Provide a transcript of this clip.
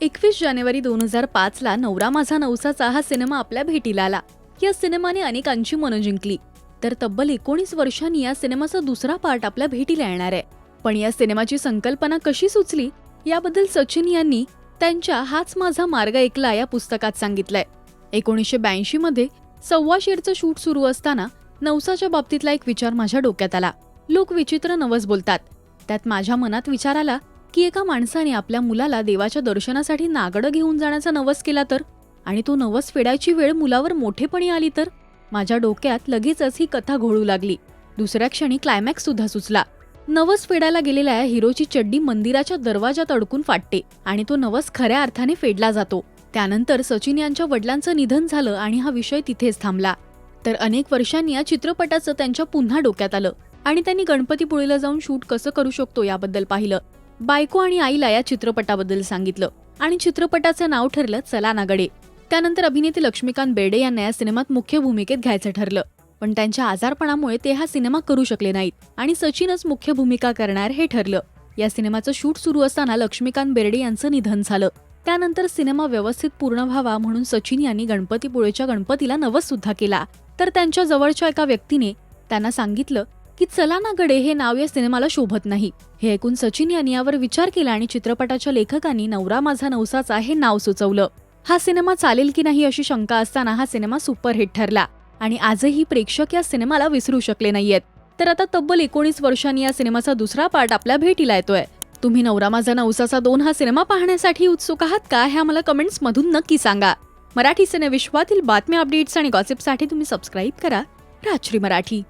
एकवीस जानेवारी दोन हजार पाचला नवरा माझा नवसाचा हा सिनेमा आपल्या भेटीला आला. या सिनेमाने अनेकांची मनं जिंकली. तर तब्बल एकोणीस वर्षांनी या सिनेमाचा दुसरा पार्ट आपल्या भेटीला येणार आहे. पण या सिनेमाची संकल्पना कशी सुचली? याबद्दल सचिन यांनी त्यांच्या हाच माझा मार्ग ऐकला या पुस्तकात सांगितलंय. एकोणीसशे ब्याऐंशी मध्ये सव्वा शेरचं शूट सुरू असताना नवसाच्या बाबतीतला एक विचार माझ्या डोक्यात आला. लोक विचित्र नवस बोलतात. त्यात माझ्या मनात विचार आला की एका माणसाने आपल्या मुलाला देवाच्या दर्शनासाठी नागडं घेऊन जाण्याचा नवस केला तर? आणि तो नवस फेडायची वेळ मुलावर मोठेपणी आली तर? माझ्या डोक्यात लगेचच ही कथा घोळू लागली. दुसऱ्या क्षणी क्लायमॅक्स सुद्धा सुचला. नवस फेडायला गेलेल्या हिरोची चड्डी मंदिराच्या दरवाजात अडकून फाटते आणि तो नवस खऱ्या अर्थाने फेडला जातो. त्यानंतर सचिन यांच्या वडिलांचं निधन झालं आणि हा विषय तिथेच थांबला. तर अनेक वर्षांनी या चित्रपटाचं त्यांच्या पुन्हा डोक्यात आलं. आणि त्यांनी गणपतीपुळेला जाऊन शूट कसं करू शकतो याबद्दल पाहिलं. बायको आणि आईला या चित्रपटाबद्दल सांगितलं आणि चित्रपटाचं नाव ठरलं चला नागडे. त्यानंतर अभिनेते लक्ष्मीकांत बेर्डे यांना या सिनेमात मुख्य भूमिकेत घ्यायचं ठरलं. पण त्यांच्या आजारपणामुळे ते हा सिनेमा करू शकले नाहीत आणि सचिनच मुख्य भूमिका करणार हे ठरलं. या सिनेमाचं शूट सुरू असताना लक्ष्मीकांत बेर्डे यांचं निधन झालं. त्यानंतर सिनेमा व्यवस्थित पूर्ण व्हावा म्हणून सचिन यांनी गणपतीपुळेच्या गणपतीला नवस सुद्धा केला. तर त्यांच्या जवळच्या एका व्यक्तीने त्यांना सांगितलं की चला ना गडे हे नाव या सिनेमाला शोभत नाही. हे ऐकून सचिन यांनी यावर विचार केला आणि चित्रपटाच्या लेखकांनी नवरा माझा नवसाचा हे नाव सुचवलं. हा सिनेमा चालेल की नाही अशी शंका असताना हा सिनेमा सुपरहिट ठरला आणि आजही प्रेक्षक या सिनेमाला विसरू शकले नाहीयेत. तर आता तब्बल एकोणीस वर्षांनी या सिनेमाचा दुसरा पार्ट आपल्या भेटीला येतोय. तुम्ही नवरा माझा नवसाचा दोन हा सिनेमा पाहण्यासाठी उत्सुक आहात का हे आम्हाला कमेंट्स मधून नक्की सांगा. मराठी सिनेविश्वातील बातम्या अपडेट्स आणि गॉसिपसाठी तुम्ही सबस्क्राईब करा. राजश्री मराठी.